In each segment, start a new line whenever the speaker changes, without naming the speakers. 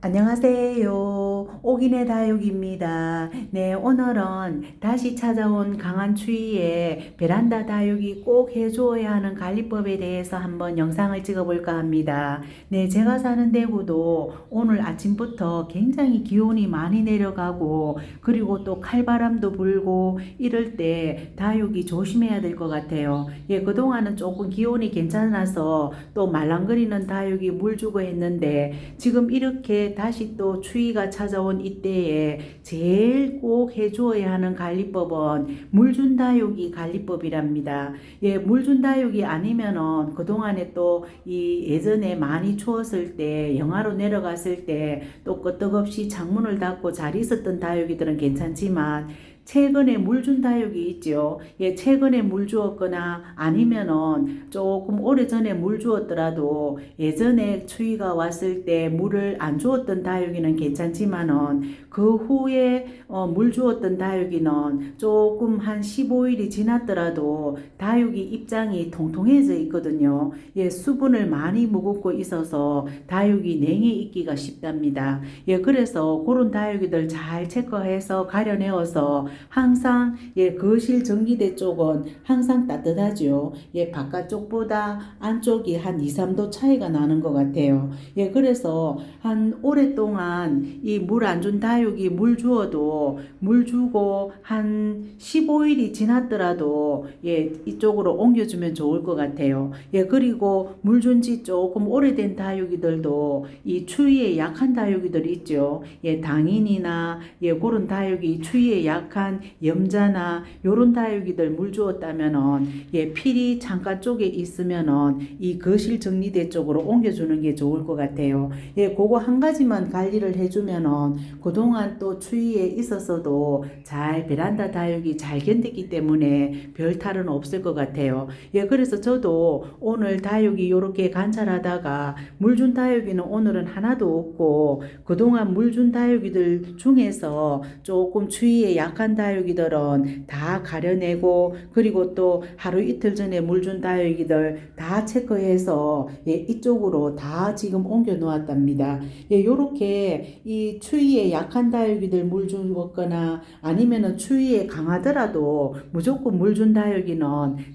안녕하세요. 오기네 다육입니다. 네, 오늘은 다시 찾아온 강한 추위에 베란다 다육이 꼭 해주어야 하는 관리법에 대해서 한번 영상을 찍어볼까 합니다. 네, 제가 사는 대구도 오늘 아침부터 굉장히 기온이 많이 내려가고 그리고 또 칼바람도 불고 이럴 때 다육이 조심해야 될 것 같아요. 예, 그동안은 조금 기온이 괜찮아서 또 말랑거리는 다육이 물 주고 했는데 지금 이렇게 다시 또 추위가 찾아 온 이때에 제일 꼭 해주어야 하는 관리법은 물준 다육이 관리법이랍니다. 예, 물준 다육이 아니면은 그동안에 또 이 예전에 많이 추웠을 때 영하로 내려갔을 때 또 끄떡없이 창문을 닫고 잘 있었던 다육이들은 괜찮지만 최근에 물 준 다육이 있죠. 예, 최근에 물 주었거나 아니면은 조금 오래전에 물 주었더라도 예전에 추위가 왔을 때 물을 안 주었던 다육이는 괜찮지만은 그 후에 어, 물 주었던 다육이는 조금 한 15일이 지났더라도 다육이 입장이 통통해져 있거든요. 예, 수분을 많이 묵고 있어서 다육이 냉해 있기가 쉽답니다. 예, 그래서 그런 다육이들 잘 체크해서 가려내어서 항상 예, 거실 전기대 쪽은 항상 따뜻하죠. 예, 바깥쪽보다 안쪽이 한 2, 3도 차이가 나는 것 같아요. 예, 그래서 한 오랫동안 이 물 안 준 다육이 물 주어도 물 주고 한 15일이 지났더라도 예, 이쪽으로 옮겨주면 좋을 것 같아요. 예, 그리고 물 준 지 조금 오래된 다육이들도 이 추위에 약한 다육이들 있죠. 예, 당인이나 예, 그런 다육이 추위에 약한 염자나 요런 다육이들 물 주었다면은 예, 필이 창가 쪽에 있으면은 이 거실 정리대 쪽으로 옮겨주는 게 좋을 것 같아요. 예, 그거 한 가지만 관리를 해주면은 그동안 또 추위에 있었어도 잘 베란다 다육이 잘 견디기 때문에 별 탈은 없을 것 같아요. 예, 그래서 저도 오늘 다육이 요렇게 관찰하다가 물 준 다육이는 오늘은 하나도 없고 그동안 물 준 다육이들 중에서 조금 추위에 약한 다육이들은 다 가려내고 그리고 또 하루 이틀 전에 물 준 다육이들 다 체크해서 예, 이쪽으로 다 지금 옮겨 놓았답니다. 예, 요렇게 이 추위에 약한 다육이들 물 주었거나 아니면은 추위에 강하더라도 무조건 물 준 다육이는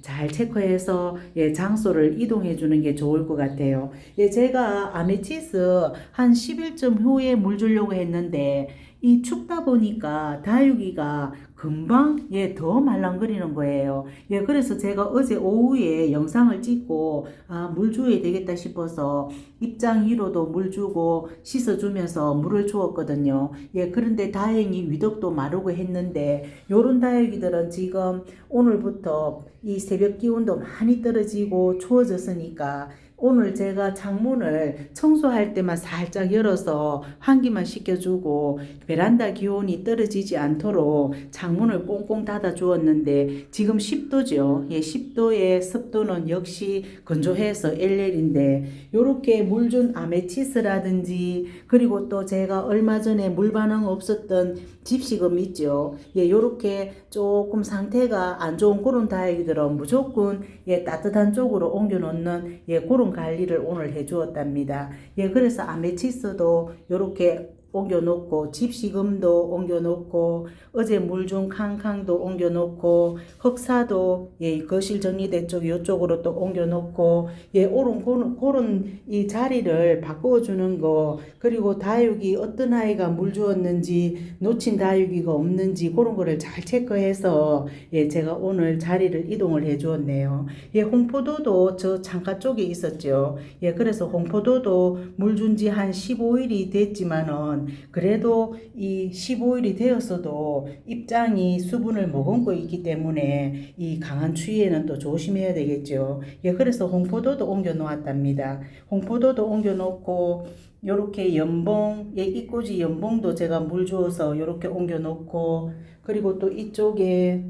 잘 체크해서 예, 장소를 이동해 주는 게 좋을 것 같아요. 예, 제가 아메치스 한 10일쯤 후에 물 주려고 했는데 이 춥다 보니까 다육이가 금방 예, 더 말랑거리는 거예요. 예, 그래서 제가 어제 오후에 영상을 찍고 아, 물 줘야 되겠다 싶어서 입장 위로도 물 주고 씻어주면서 물을 주었거든요. 예, 그런데 다행히 위독도 마르고 했는데 요런 다육이들은 지금 오늘부터 이 새벽 기온도 많이 떨어지고 추워졌으니까 오늘 제가 창문을 청소할 때만 살짝 열어서 환기만 시켜주고 베란다 기온이 떨어지지 않도록 창문을 꽁꽁 닫아 주었는데 지금 10도죠. 예, 10도의 습도는 역시 건조해서 LL인데 요렇게 물준 아메치스라든지 그리고 또 제가 얼마 전에 물 반응 없었던 집시금 있죠. 예, 요렇게 조금 상태가 안 좋은 그런 다육이들은 무조건 예, 따뜻한 쪽으로 옮겨 놓는 예, 그런 관리를 오늘 해 주었답니다. 예, 그래서 아메치스도 요렇게 옮겨 놓고 집시금도 옮겨 놓고 어제 물준 캉캉도 옮겨 놓고 흑사도 예, 거실 정리대 쪽 요쪽으로 또 옮겨 놓고 예, 오른 그런 이 자리를 바꾸어 주는 거 그리고 다육이 어떤 아이가 물 주었는지 놓친 다육이가 없는지 그런 거를 잘 체크해서 예, 제가 오늘 자리를 이동을 해 주었네요. 예, 홍포도도 저 창가 쪽에 있었죠. 예, 그래서 홍포도도 물 준 지 한 15일이 됐지만은 그래도 이 15일이 되었어도 입장이 수분을 머금고 있기 때문에 이 강한 추위에는 또 조심해야 되겠죠. 예, 그래서 홍포도도 옮겨 놓았답니다. 홍포도도 옮겨 놓고 요렇게 연봉, 예, 이꼬지 연봉도 제가 물 주어서 요렇게 옮겨 놓고 그리고 또 이쪽에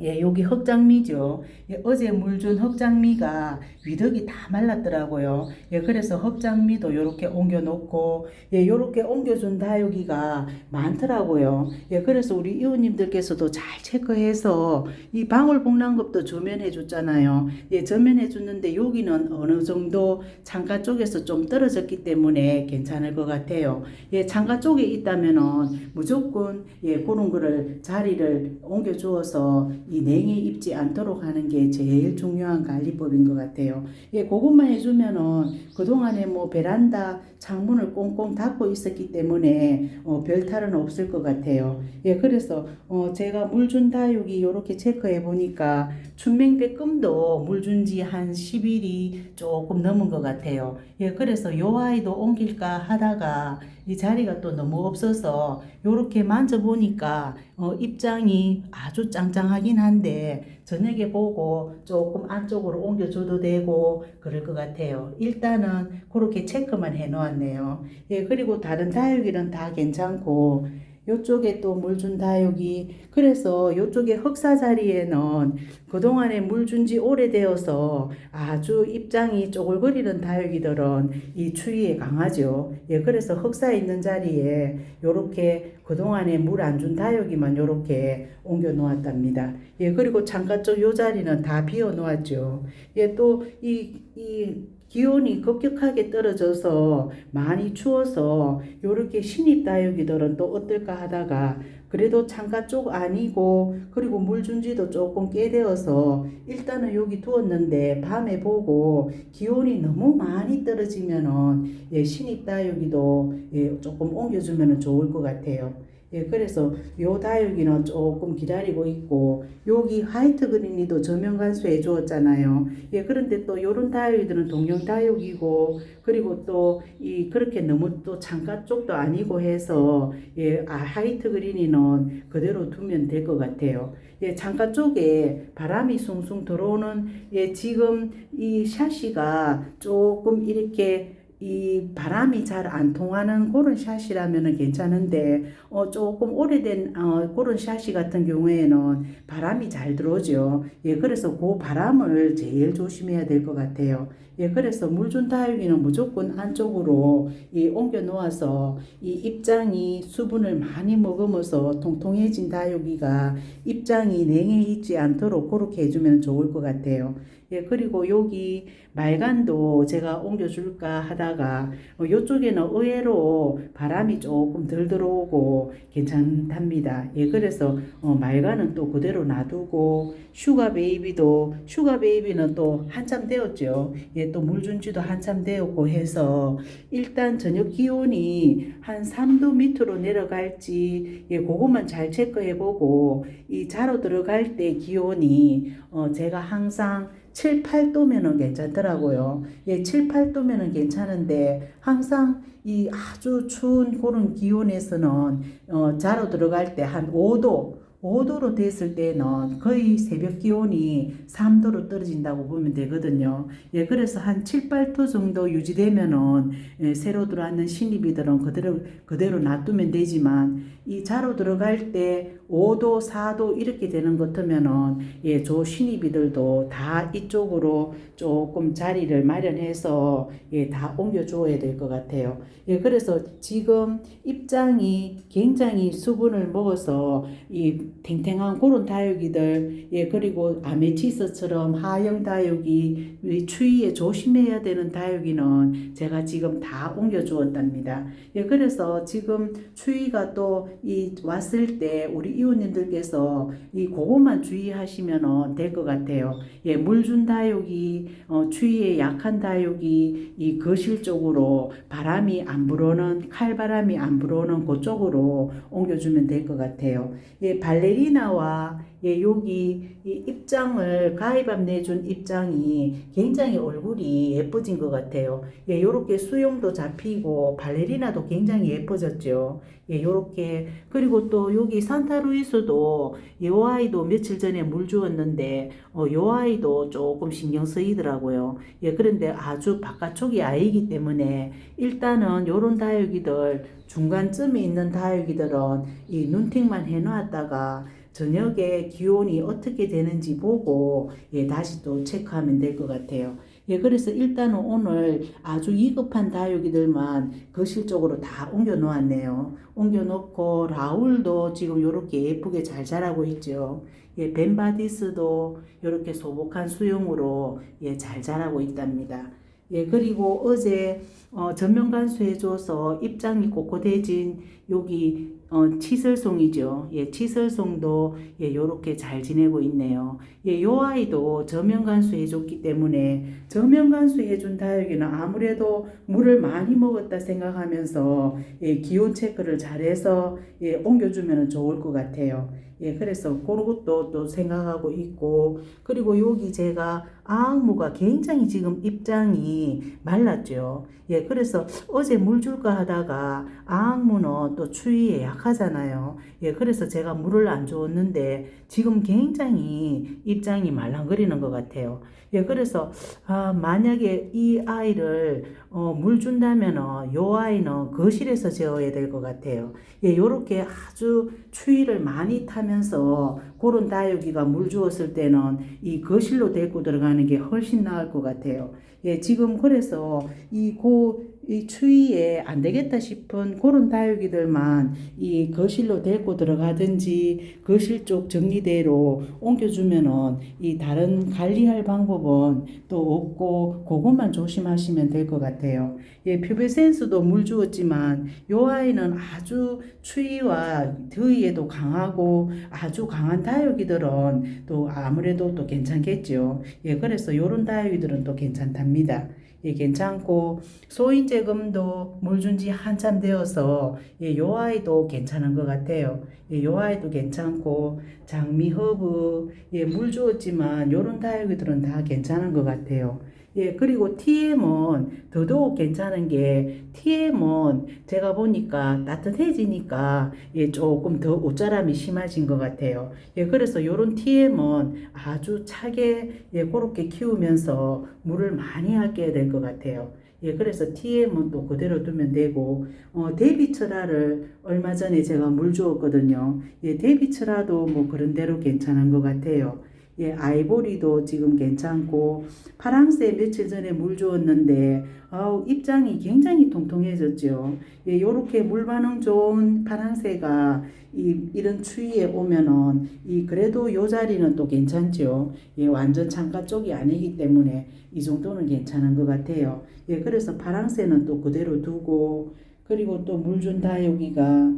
예, 여기 흑장미죠. 예, 어제 물 준 흑장미가 위덕이 다 말랐더라고요. 예, 그래서 흑장미도 요렇게 옮겨 놓고, 예, 요렇게 옮겨준 다육이가 많더라고요. 예, 그래서 우리 이웃님들께서도 잘 체크해서 이 방울복랑급도 조면해 줬잖아요. 예, 전면해 줬는데 여기는 어느 정도 창가 쪽에서 좀 떨어졌기 때문에 괜찮을 것 같아요. 예, 창가 쪽에 있다면은 무조건 예, 그런 거를 자리를 옮겨 주어서 이 냉이 입지 않도록 하는 게 제일 중요한 관리법인 것 같아요. 예, 그것만 해주면은 그동안에 뭐 베란다 창문을 꽁꽁 닫고 있었기 때문에 어, 별 탈은 없을 것 같아요. 예, 그래서 어, 제가 물준 다육이 이렇게 체크해 보니까 춘맹배금도 물준 지 한 10일이 조금 넘은 것 같아요. 예, 그래서 요 아이도 옮길까 하다가 이 자리가 또 너무 없어서 요렇게 만져보니까 어, 입장이 아주 짱짱하긴 한데 저녁에 보고 조금 안쪽으로 옮겨줘도 되고 그럴 것 같아요. 일단은 그렇게 체크만 해놓았네요. 예, 그리고 다른 다육이는 다 괜찮고 요쪽에 또 물 준 다육이 그래서 요쪽에 흑사 자리에는 그동안에 물 준 지 오래되어서 아주 입장이 쪼글거리는 다육이들은 이 추위에 강하죠. 예, 그래서 흑사 있는 자리에 요렇게 그동안에 물 안 준 다육이만 요렇게 옮겨 놓았답니다. 예, 그리고 창가 쪽 요 자리는 다 비워 놓았죠. 예, 또 이, 이 기온이 급격하게 떨어져서 많이 추워서 요렇게 신입 다육이들은 또 어떨까 하다가 그래도 창가 쪽 아니고 그리고 물 준지도 조금 꽤 되어서 일단은 여기 두었는데 밤에 보고 기온이 너무 많이 떨어지면은 예, 신입 다육이도 예, 조금 옮겨주면은 좋을 것 같아요. 예, 그래서 요 다육이는 조금 기다리고 있고 여기 화이트 그린이도 저면 간수해 주었잖아요. 예, 그런데 또 요런 다육이들은 동영 다육이고 그리고 또 이 그렇게 너무 또 창가 쪽도 아니고 해서 예, 아, 화이트 그린이는 그대로 두면 될 것 같아요. 예, 창가 쪽에 바람이 숭숭 들어오는 예, 지금 이 샤시가 조금 이렇게 이 바람이 잘 안 통하는 그런 샷이라면 괜찮은데 어 조금 오래된 어 그런 샷이 같은 경우에는 바람이 잘 들어오죠. 예, 그래서 그 바람을 제일 조심해야 될 것 같아요. 예, 그래서 물준 다육이는 무조건 안쪽으로 이 옮겨 놓아서 이 입장이 수분을 많이 먹으면서 통통해진 다육이가 입장이 냉해 있지 않도록 그렇게 해주면 좋을 것 같아요. 예, 그리고 여기 말간도 제가 옮겨줄까 하다가 어, 이쪽에는 의외로 바람이 조금 덜 들어오고 괜찮답니다. 예, 그래서 어, 말간은 또 그대로 놔두고 슈가 베이비도 슈가 베이비는 또 한참 되었죠. 예, 또 물준 지도 한참 되었고 해서 일단 저녁 기온이 한 3도 밑으로 내려갈지 예, 그것만 잘 체크해 보고 이 자로 들어갈 때 기온이 어, 제가 항상 7, 8도면은 괜찮더라고요. 예, 7, 8도면은 괜찮은데 항상 이 아주 추운 그런 기온에서는 어, 자로 들어갈 때 한 5도 5도로 됐을 때는 거의 새벽 기온이 3도로 떨어진다고 보면 되거든요. 예, 그래서 한 7, 8도 정도 유지되면은 예, 새로 들어왔는 신입이들은 그대로 그대로 놔두면 되지만 이 자로 들어갈 때 5도, 4도 이렇게 되는 것 같으면은 예, 조 신입이들도 다 이쪽으로 조금 자리를 마련해서 예, 다 옮겨 줘야 될 것 같아요. 예, 그래서 지금 입장이 굉장히 수분을 먹어서 이 탱탱한 그런 다육이들, 예, 그리고 아메치스처럼 하영 다육이 이 추위에 조심해야 되는 다육이는 제가 지금 다 옮겨 주었답니다. 예, 그래서 지금 추위가 또이 왔을 때 우리 이웃님들께서 이 그것만 주의하시면 될 것 같아요. 예, 물준 다육이 어, 추위에 약한 다육이 이 거실 쪽으로 바람이 안 불어오는 칼바람이 안 불어오는 그쪽으로 옮겨주면 될 것 같아요. 예, 발레리나와 예, 여기 이 입장을 가위밥 내준 입장이 굉장히 얼굴이 예뻐진 것 같아요. 예, 요렇게 수영도 잡히고 발레리나도 굉장히 예뻐졌죠. 예, 요렇게 그리고 또 여기 산타루이스도 요 아이도 며칠 전에 물 주었는데 어, 요 아이도 조금 신경 쓰이더라고요. 예, 그런데 아주 바깥쪽이 아이기 때문에 일단은 요런 다육이들 중간쯤에 있는 다육이들은 이 눈팅만 해놨다가 저녁에 기온이 어떻게 되는지 보고 예, 다시 또 체크하면 될 것 같아요. 예, 그래서 일단은 오늘 아주 위급한 다육이들만 거실 쪽으로 다 옮겨 놓았네요. 옮겨 놓고 라울도 지금 이렇게 예쁘게 잘 자라고 있죠. 예, 벤바디스도 이렇게 소복한 수영으로 예, 잘 자라고 있답니다. 예, 그리고 어제 어, 전면 간수해줘서 입장이 꼿꼿해진 여기 어, 치설송이죠. 예, 치설송도 예, 요렇게 잘 지내고 있네요. 예, 요 아이도 저면 간수 해줬기 때문에 저면 간수 해준 다육이는 아무래도 물을 많이 먹었다 생각하면서 예, 기온 체크를 잘해서 예, 옮겨주면 좋을 것 같아요. 예, 그래서 그런 것도 또 생각하고 있고, 그리고 여기 제가 아악무가 굉장히 지금 입장이 말랐죠. 예, 그래서 어제 물 줄까 하다가 아악무는 또 추위에 약 하잖아요. 예, 그래서 제가 물을 안 줬는데 지금 굉장히 입장이 말랑거리는 것 같아요. 예, 그래서 아, 만약에 이 아이를 어, 물 준다면은 요 아이는 거실에서 재워야 될 것 같아요. 예, 요렇게 아주 추위를 많이 타면서 그런 다육이가 물 주었을 때는 이 거실로 데리고 들어가는 게 훨씬 나을 것 같아요. 예, 지금 그래서 이 고, 이 추위에 안 되겠다 싶은 그런 다육이들만 이 거실로 데리고 들어가든지 거실 쪽 정리대로 옮겨주면은 이 다른 관리할 방법은 또 없고 그것만 조심하시면 될 것 같아요. 예, 퓨베센스도 물 주었지만 요 아이는 아주 추위와 더위에도 강하고 아주 강한 다육이들은 또 아무래도 또 괜찮겠죠. 예, 그래서 요런 다육이들은 또 괜찮답니다. 예, 괜찮고 소인제금도 물 준 지 한참 되어서 예, 요 아이도 괜찮은 것 같아요. 예, 요 아이도 괜찮고 장미 허브 예, 물 주었지만 요런 다육이들은 다 괜찮은 것 같아요. 예, 그리고 TM은 더더욱 괜찮은 게 TM은 제가 보니까 따뜻해지니까 예, 조금 더 옷자람이 심해진 것 같아요. 예, 그래서 요런 TM은 아주 차게 예, 그렇게 키우면서 물을 많이 아껴야 될 것 같아요. 예, 그래서 TM은 또 그대로 두면 되고, 어, 데비처라를 얼마 전에 제가 물 주었거든요. 예, 데비처라도 뭐 그런 대로 괜찮은 것 같아요. 예, 아이보리도 지금 괜찮고, 파랑새 며칠 전에 물 주었는데, 아우, 입장이 굉장히 통통해졌죠. 예, 요렇게 물 반응 좋은 파랑새가 이, 이런 추위에 오면은, 이, 그래도 요 자리는 또 괜찮죠. 예, 완전 창가 쪽이 아니기 때문에 이 정도는 괜찮은 것 같아요. 예, 그래서 파랑새는 또 그대로 두고, 그리고 또 물 준 다육이가,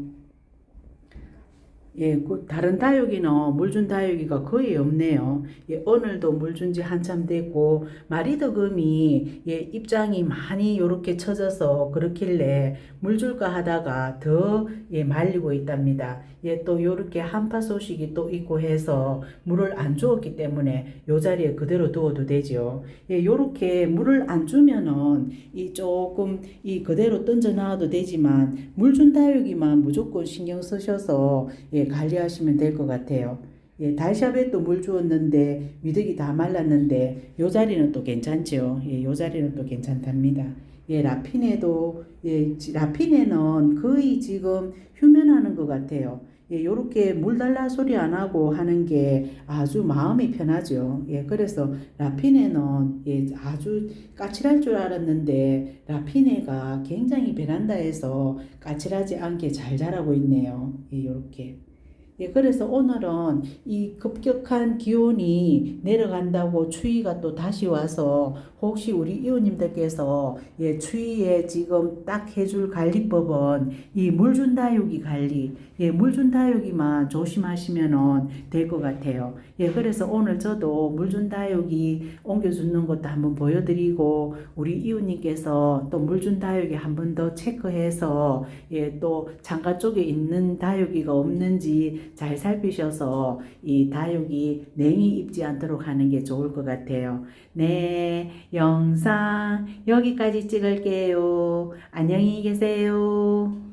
예, 그 다른 다육이는 물준 다육이가 거의 없네요. 예, 오늘도 물준 지 한참 됐고 마리더금이 예, 입장이 많이 요렇게 처져서 그렇길래 물 줄까 하다가 더 예, 말리고 있답니다. 예, 또 요렇게 한파 소식이 또 있고 해서 물을 안 주었기 때문에 요 자리에 그대로 두어도 되죠. 예, 요렇게 물을 안 주면은 이 조금 이 그대로 던져 놔도 되지만 물준 다육이만 무조건 신경 쓰셔서 예, 관리하시면 될 것 같아요. 예, 달샤벳도 물 주었는데 미덕이 다 말랐는데 요 자리는 또 괜찮죠. 예, 요 자리는 또 괜찮답니다. 예, 라피네도 예, 지- 라피네는 거의 지금 휴면하는 것 같아요. 예, 요렇게 물 달라 소리 안 하고 하는 게 아주 마음이 편하죠. 예, 그래서 라피네는 예, 아주 까칠할 줄 알았는데 라피네가 굉장히 베란다에서 까칠하지 않게 잘 자라고 있네요. 예, 요렇게. 예, 그래서 오늘은 이 급격한 기온이 내려간다고 추위가 또 다시 와서 혹시 우리 이웃님들께서 예, 추위에 지금 딱 해줄 관리법은 이 물준 다육이 관리, 예, 물준 다육이만 조심하시면은 될 것 같아요. 예, 그래서 오늘 저도 물준 다육이 옮겨주는 것도 한번 보여드리고 우리 이웃님께서 또 물준 다육이 한번 더 체크해서 예, 또 장가 쪽에 있는 다육이가 없는지 잘 살피셔서 이 다육이 냉이 입지 않도록 하는 게 좋을 것 같아요. 네, 영상 여기까지 찍을게요. 안녕히 계세요.